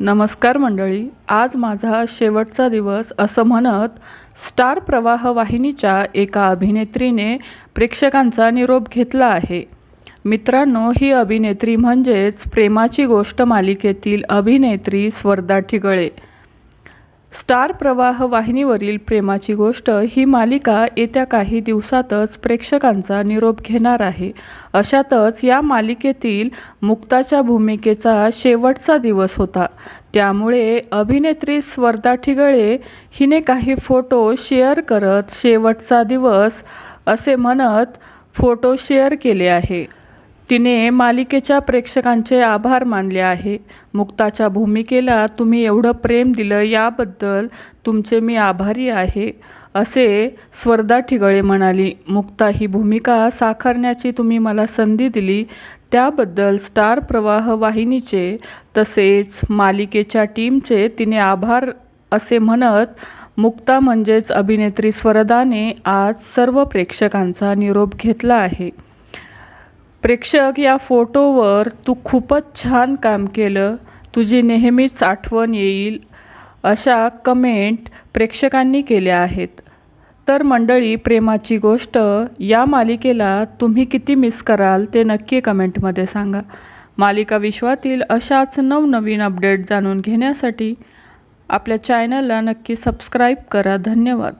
नमस्कार मंडळी आज माझा शेवटचा दिवस असं म्हणत स्टार प्रवाह वाहिनीच्या एका अभिनेत्रीने प्रेक्षकांचा निरोप घेतला आहे. मित्रांनो ही अभिनेत्री म्हणजेच प्रेमाची गोष्ट मालिकेतील अभिनेत्री स्वर्धा ठिगळे. स्टार प्रवाह वाहिनीवरील प्रेमाची गोष्ट ही मालिका येत्या काही दिवसातच प्रेक्षकांचा निरोप घेणार आहे. अशातच या मालिकेतील मुक्ताच्या भूमिकेचा शेवटचा दिवस होता. त्यामुळे अभिनेत्री स्वर्धा ठिगळे हिने काही फोटो शेअर करत शेवटचा दिवस असे म्हणत फोटो शेअर केले आहे. तिने मालिकेच्या प्रेक्षकांचे आभार मानले आहे. मुक्ताच्या भूमिकेला तुम्ही एवढं प्रेम दिलं याबद्दल तुमचे मी आभारी आहे असे स्वर्धा ठिगळे म्हणाली. मुक्ता ही भूमिका साकारण्याची तुम्ही मला संधी दिली त्याबद्दल स्टार प्रवाह वाहिनीचे तसेच मालिकेच्या टीमचे तिने आभार असे म्हणत मुक्ता म्हणजेच अभिनेत्री स्वरदाने आज सर्व प्रेक्षकांचा निरोप घेतला आहे. प्रेक्षक या फोटोवर तू खूपच छान काम केलं. तुझी नेहमीच आठवण येईल अशा कमेंट प्रेक्षकांनी केल्या आहेत. तर मंडळी प्रेमाची गोष्ट या मालिकेला तुम्ही किती मिस कराल ते नक्की कमेंटमध्ये सांगा. मालिका विश्वातील अशाच नवनवीन अपडेट जाणून घेण्यासाठी आपल्या चॅनलला नक्की सबस्क्राईब करा. धन्यवाद.